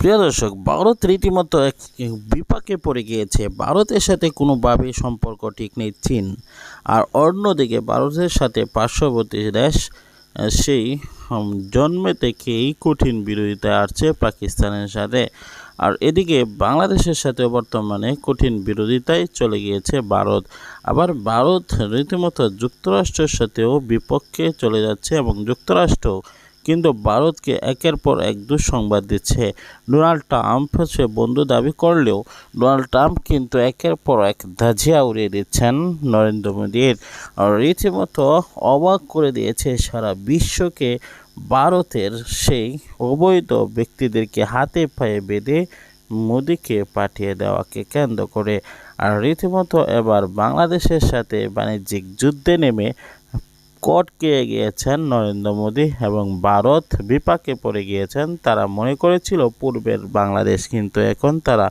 প্রিয় দর্শক, ভারত রীতিমতো এক বিপাকে পড়ে গিয়েছে। ভারতের সাথে কোনোভাবেই সম্পর্ক ঠিক নেই চীন। আর অন্যদিকে ভারতের সাথে পার্শ্ববর্তী দেশ সেই জন্মে থেকেই কঠিন বিরোধিতা আসছে পাকিস্তানের সাথে। আর এদিকে বাংলাদেশের সাথেও বর্তমানে কঠিন বিরোধিতায় চলে গিয়েছে ভারত। আবার ভারত রীতিমতো যুক্তরাষ্ট্রের সাথেও বিপক্ষে চলে যাচ্ছে এবং যুক্তরাষ্ট্র কিন্তু ভারতকে একের পর এক দুঃসংবাদ দিচ্ছে। ডোনাল্ড ট্রাম্প সে বন্ধু দাবি করলেও ডোনাল্ড ট্রাম্প কিন্তু একের পর এক ধাজিয়া উড়িয়ে দিচ্ছেন নরেন্দ্র মোদীর। রীতিমতো অবাক করে দিয়েছে সারা বিশ্বকে ভারতের সেই অবৈধ ব্যক্তিদেরকে হাতে পায়ে বেঁধে মোদীকে পাঠিয়ে দেওয়াকে কেন্দ্র করে। আর রীতিমতো এবার বাংলাদেশের সাথে বাণিজ্যিক যুদ্ধে নেমে কটকে গিয়েছেন নরেন্দ্র মোদী এবং ভারত বিপাকে পড়ে গিয়েছেন, তারা মনে করেছিল পূর্বের বাংলাদেশ, কিন্তু এখন তারা